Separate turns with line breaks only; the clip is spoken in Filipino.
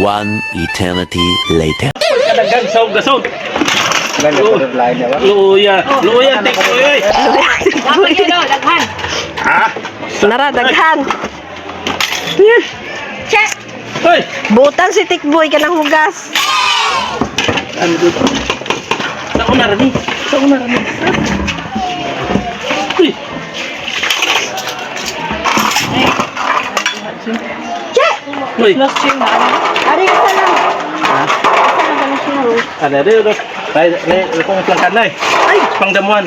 One eternity later.
Kadaghan sa gasod.
Ganda ko rin lain niya.
Luya. Luya tik oy.
Dapat yun, daghan.
Ha?
Naradaghan.
Check.
Hoy.
Butan si Tikboy ka ng hugas.
Ano dito? Sa una rin. Sa una rin. Uy. Uy.
Ari na lang. Asa na ba na siya, oh?
Ada ada ada. Lai lai kung lang kanay. Ay, pangdamuan.